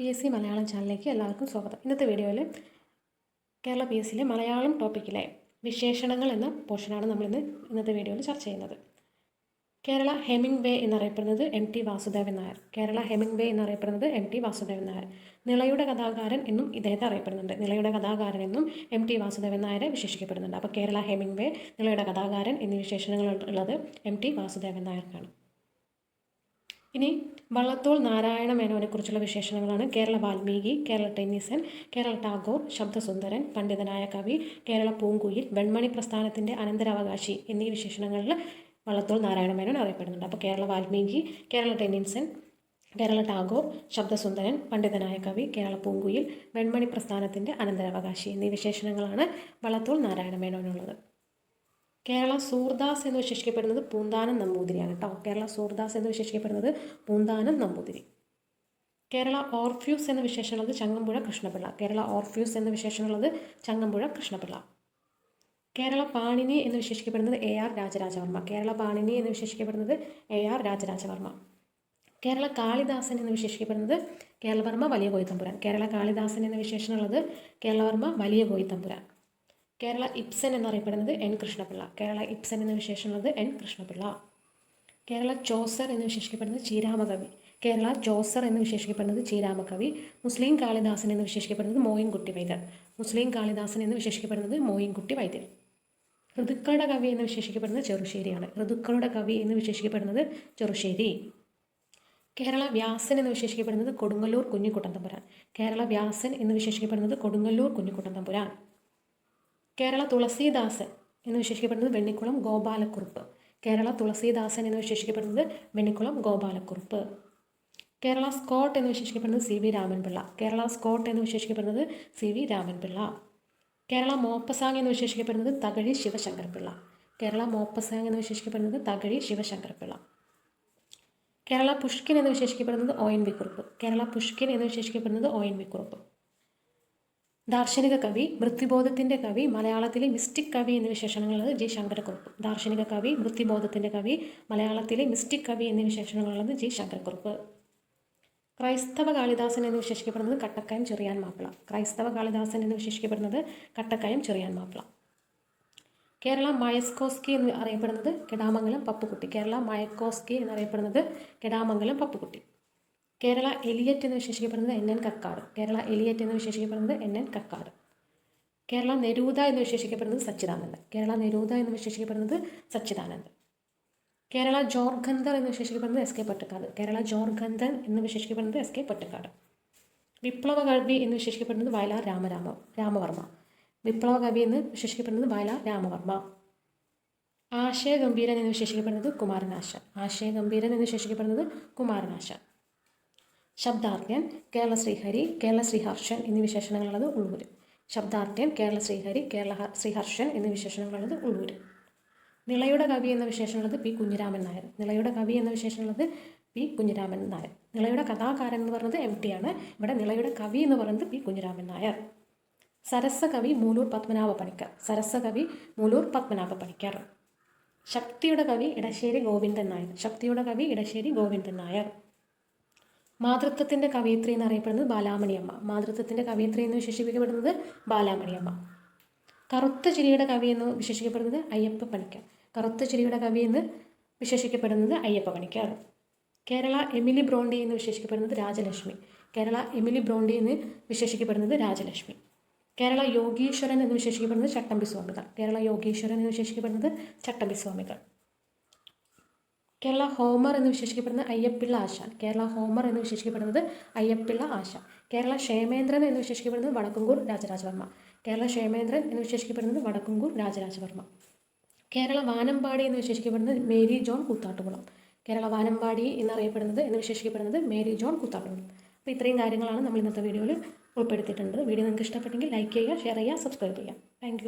P S C Malayalam ചാനലിലേക്ക് എല്ലാവർക്കും സ്വാഗതം. ഇന്നത്തെ വീഡിയോയിൽ കേരള പി എസ് സിയിലെ മലയാളം ടോപ്പിക്കിലെ വിശേഷണങ്ങൾ എന്ന പോർഷനാണ് നമ്മളിന്ന് ഇന്നത്തെ വീഡിയോയിൽ ചർച്ച ചെയ്യുന്നത്. കേരള ഹെമിംഗ് വേ എന്നറിയപ്പെടുന്നത് M T Vasudevan Nair. Kerala Hemingway എന്നറിയപ്പെടുന്നത് എം ടി വാസുദേവൻ നായർ. നിളയുടെ കഥാകാരൻ എന്നും ഇദ്ദേഹത്തെ അറിയപ്പെടുന്നുണ്ട്. നിളയുടെ കഥാകാരൻ എന്നും എം ടി വാസുദേവൻ നായരെ വിശേഷിക്കപ്പെടുന്നുണ്ട് അപ്പോൾ കേരള ഹെമിംഗ് വേ നിളയുടെ കഥാകാരൻ എന്നീ വിശേഷണങ്ങൾ ഉള്ളത് എം ടി വാസുദേവൻ നായർക്കാണ്. ഇനി വള്ളത്തോൾ നാരായണ മേനോനെ കുറിച്ചുള്ള വിശേഷണങ്ങളാണ്. കേരള വാൽമീകി കേരള ടെന്നീസൻ കേരള ടാഗോർ ശബ്ദസുന്ദരൻ പണ്ഡിതനായ കവി കേരള പൂങ്കുയിൽ വെൺമണി പ്രസ്ഥാനത്തിന്റെ അനന്തരാവകാശി എന്നീ വിശേഷണങ്ങളിൽ വള്ളത്തോൾ നാരായണ മേനോൻ അറിയപ്പെടുന്നുണ്ട്. അപ്പോൾ കേരള വാൽമീകി കേരള ടെന്നീസൻ കേരള ടാഗോർ ശബ്ദസുന്ദരൻ പണ്ഡിതനായ കവി കേരള പൂങ്കുയിൽ വെൺമണി പ്രസ്ഥാനത്തിന്റെ അനന്തരാവകാശി എന്നീ വിശേഷണങ്ങളാണ് വള്ളത്തോൾ നാരായണ മേനോനുള്ളത്. കേരള സൂർദാസ് എന്ന് വിശേഷിക്കപ്പെടുന്നത് പൂന്താനം നമ്പൂതിരിയാണ് കേട്ടോ. കേരള സൂർദാസ് എന്ന് വിശേഷിക്കപ്പെടുന്നത് പൂന്താനം നമ്പൂതിരി. കേരള ഓർഫ്യൂസ് എന്ന വിശേഷമുള്ളത് ചങ്ങമ്പുഴ കൃഷ്ണപിള്ള. കേരള ഓർഫ്യൂസ് എന്ന വിശേഷമുള്ളത് ചങ്ങമ്പുഴ കൃഷ്ണപിള്ള. കേരള പാണിനി എന്ന് വിശേഷിക്കപ്പെടുന്നത് എ ആർ രാജരാജവർമ്മ. കേരള പാണിനി എന്ന് വിശേഷിക്കപ്പെടുന്നത് എ ആർ രാജരാജവർമ്മ. കേരള കാളിദാസൻ എന്ന് വിശേഷിക്കപ്പെടുന്നത് കേരളവർമ്മ വലിയ കോയിത്തമ്പുരാൻ കേരള കാളിദാസൻ എന്ന വിശേഷമുള്ളത് കേരളവർമ്മ വലിയ കോയിത്തമ്പുരാൻ കേരള ഇപ്സൻ എന്നറിയപ്പെടുന്നത് എൻ കൃഷ്ണപിള്ള. കേരള ഇപ്സൻ എന്ന വിശേഷമുള്ളത് എൻ കൃഷ്ണപിള്ള. കേരള ചോസർ എന്ന് വിശേഷിക്കപ്പെടുന്നത് ചീരാമകവി കേരള ജോസർ എന്ന് വിശേഷിക്കപ്പെടുന്നത് ചീരാമകവി മുസ്ലിം കാളിദാസൻ എന്ന് വിശേഷിക്കപ്പെടുന്നത് മോയിൻകുട്ടി വൈദ്യർ. മുസ്ലിം കാളിദാസൻ എന്ന് വിശേഷിക്കപ്പെടുന്നത് മോയിൻകുട്ടി വൈദ്യർ. ഋതുക്കളുടെ കവി എന്ന് വിശേഷിക്കപ്പെടുന്നത് ചെറുശ്ശേരിയാണ്. ഋതുക്കളുടെ കവി എന്ന് വിശേഷിക്കപ്പെടുന്നത് ചെറുശ്ശേരി. കേരള വ്യാസൻ എന്ന് വിശേഷിക്കപ്പെടുന്നത് കൊടുങ്ങല്ലൂർ കുഞ്ഞിക്കുട്ടൻ തമ്പുരാൻ. കേരള വ്യാസൻ എന്ന് വിശേഷിക്കപ്പെടുന്നത് കൊടുങ്ങല്ലൂർ കുഞ്ഞിക്കുട്ടൻ തമ്പുരാൻ. കേരള തുളസീദാസൻ എന്ന് വിശേഷിക്കപ്പെടുന്നത് വെണ്ണിക്കുളം ഗോപാലക്കുറുപ്പ്. കേരള തുളസീദാസൻ എന്ന് വിശേഷിക്കപ്പെടുന്നത് വെണ്ണിക്കുളം ഗോപാലക്കുറുപ്പ്. കേരള സ്കോട്ട് എന്ന് വിശേഷിക്കപ്പെടുന്നത് C V Ramanpillai. Kerala Scott എന്ന് വിശേഷിക്കപ്പെടുന്നത് C V Ramanpillai. Kerala Maupassant എന്ന് വിശേഷിക്കപ്പെടുന്നത് തകഴി ശിവശങ്കരപിള്ള കേരള മോപ്പസാങ് എന്ന് വിശേഷിക്കപ്പെടുന്നത് തകഴി ശിവശങ്കരപിള്ള കേരള പുഷ്കിൻ എന്ന് വിശേഷിക്കപ്പെടുന്നത് O N V Kurup. Kerala Pushkin എന്ന് വിശേഷിക്കപ്പെടുന്നത് ഒ എൻ വി കുറുപ്പ്. ദാർശനിക കവി വൃത്തിബോധത്തിന്റെ കവി മലയാളത്തിലെ മിസ്റ്റിക് കവി എന്ന വിശേഷണങ്ങളുള്ളത് ജി. ശങ്കരക്കുറുപ്പ്. ദാർശനിക കവി വൃത്തിബോധത്തിന്റെ കവി മലയാളത്തിലെ മിസ്റ്റിക് കവി എന്ന വിശേഷണങ്ങളുള്ളത് ജി. ശങ്കരക്കുറുപ്പ്. ക്രൈസ്തവ കാളിദാസൻ എന്ന് വിശേഷിക്കപ്പെടുന്നത് കട്ടക്കയം ചെറിയാൻ മാപ്പിള. ക്രൈസ്തവ കാളിദാസൻ എന്ന് വിശേഷിക്കപ്പെടുന്നത് കട്ടക്കയം ചെറിയാൻ മാപ്പിള. കേരള മയസ്കോസ്കി എന്ന് അറിയപ്പെടുന്നത് കെടാമംഗലം പപ്പുകുട്ടി. കേരള മയക്കോസ്കി എന്നറിയപ്പെടുന്നത് കെടാമംഗലം പപ്പുകുട്ടി. കേരള എലിയറ്റ് എന്ന് വിശേഷിക്കപ്പെടുന്നത് N N Kakkad Kerala Eliot എന്ന് വിശേഷിക്കപ്പെടുന്നത് N N Kakkad Kerala Neruda എന്ന് വിശേഷിക്കപ്പെടുന്നത് സച്ചിദാനന്ദൻ കേരള നെരൂത എന്ന് വിശേഷിക്കപ്പെടുന്നത് സച്ചിദാനന്ദൻ കേരള ജോർഗന്ധർ എന്ന് വിശേഷിക്കപ്പെടുന്നത് എസ് കെ പൊറ്റക്കാട് കേരള ജോർഗന്ധൻ എന്ന് വിശേഷിക്കപ്പെടുന്നത് എസ് കെ പൊറ്റക്കാട് വിപ്ലവ കവി എന്ന് വിശേഷിക്കപ്പെടുന്നത് വയലാർ രാമരാമ രാമവർമ്മ വിപ്ലവ കവി എന്ന് വിശേഷിക്കപ്പെടുന്നത് വയലാർ രാമവർമ്മ ആശയ ഗംഭീരൻ എന്ന് വിശേഷിക്കപ്പെടുന്നത് കുമാരനാശ ആശയ ഗംഭീരൻ എന്ന് വിശേഷിക്കപ്പെടുന്നത് കുമാരനാശാൻ ശബ്ദാർത്ഥ്യൻ കേരള ശ്രീഹരി കേരള ശ്രീഹർഷൻ എന്നീ വിശേഷണങ്ങളുള്ളത് ഉള്ളൂർ ശബ്ദാർത്ഥ്യൻ കേരള ശ്രീഹരി കേരള ശ്രീഹർഷൻ എന്നീ വിശേഷണങ്ങളുള്ളത് ഉള്ളൂർ നിളയുടെ കവി എന്ന വിശേഷമുള്ളത് പി കുഞ്ഞിരാമൻ നായർ. നിളയുടെ കവി എന്ന വിശേഷമുള്ളത് പി കുഞ്ഞിരാമൻ നായർ. നിളയുടെ കഥാകാരൻ എന്ന് പറയുന്നത് എം ആണ്. ഇവിടെ നിളയുടെ കവി എന്ന് പറയുന്നത് പി കുഞ്ഞിരാമൻ നായർ. സരസകവി മൂലൂർ പത്മനാഭ പണിക്കർ. സരസകവി മൂലൂർ പത്മനാഭ പണിക്കർ. ശക്തിയുടെ കവി ഇടശ്ശേരി ഗോവിന്ദൻ നായർ. ശക്തിയുടെ കവി ഇടശ്ശേരി ഗോവിന്ദൻ നായർ. മാതൃത്വത്തിന്റെ കവയിത്രി എന്നറിയപ്പെടുന്നത് ബാലാമണിയമ്മ. മാതൃത്വത്തിന്റെ കവയിത്രി എന്ന് വിശേഷിപ്പിക്കപ്പെടുന്നത് ബാലാമണിയമ്മ. കറുത്ത ചിരിയുടെ കവി എന്ന് വിശേഷിക്കപ്പെടുന്നത് അയ്യപ്പ പണിക്കർ. കറുത്ത ചിരിയുടെ കവി എന്ന് വിശേഷിക്കപ്പെടുന്നത് അയ്യപ്പ പണിക്കർ. കേരള എമിലി ബ്രോണ്ടി എന്ന് വിശേഷിക്കപ്പെടുന്നത് രാജലക്ഷ്മി. കേരള എമിലി ബ്രോണ്ടി എന്ന് വിശേഷിക്കപ്പെടുന്നത് രാജലക്ഷ്മി. കേരള യോഗീശ്വരൻ എന്ന് വിശേഷിക്കപ്പെടുന്നത് ചട്ടമ്പി സ്വാമികൾ. കേരള യോഗീശ്വരൻ എന്ന് വിശേഷിക്കപ്പെടുന്നത് ചട്ടമ്പി സ്വാമികൾ. കേരള ഹോമർ എന്ന് വിശേഷിക്കപ്പെടുന്ന അയ്യപ്പിള്ള ആശാൻ കേരള ഹോമർ എന്ന് വിശേഷിക്കപ്പെടുന്നത് അയ്യപ്പിള്ള ആശാൻ കേരള ക്ഷേമേന്ദ്രൻ എന്ന് വിശേഷിക്കപ്പെടുന്നത് വടക്കുംകൂർ രാജരാജവർമ്മ. കേരള ക്ഷേമേന്ദ്രൻ എന്ന് വിശേഷിക്കപ്പെടുന്നത് വടക്കുംകൂർ രാജരാജവർമ്മ. കേരള വാനമ്പാടി എന്ന് വിശേഷിക്കപ്പെടുന്നത് മേരി ജോൺ കൂത്താട്ടുകുളം. കേരള വാനമ്പാടി എന്നറിയപ്പെടുന്നത് എന്ന് വിശേഷിക്കപ്പെടുന്നത് മേരി ജോൺ കൂത്താട്ടുകുളം. അപ്പോൾ ഇത്രയും കാര്യങ്ങളാണ് നമ്മൾ ഇന്നത്തെ വീഡിയോയിൽ ഉൾപ്പെടുത്തിയിട്ടുണ്ട്. വീഡിയോ നിങ്ങൾക്ക് ഇഷ്ടപ്പെട്ടെങ്കിൽ ലൈക്ക് ചെയ്യുക ഷെയർ ചെയ്യുക സബ്സ്ക്രൈബ് ചെയ്യുക. താങ്ക്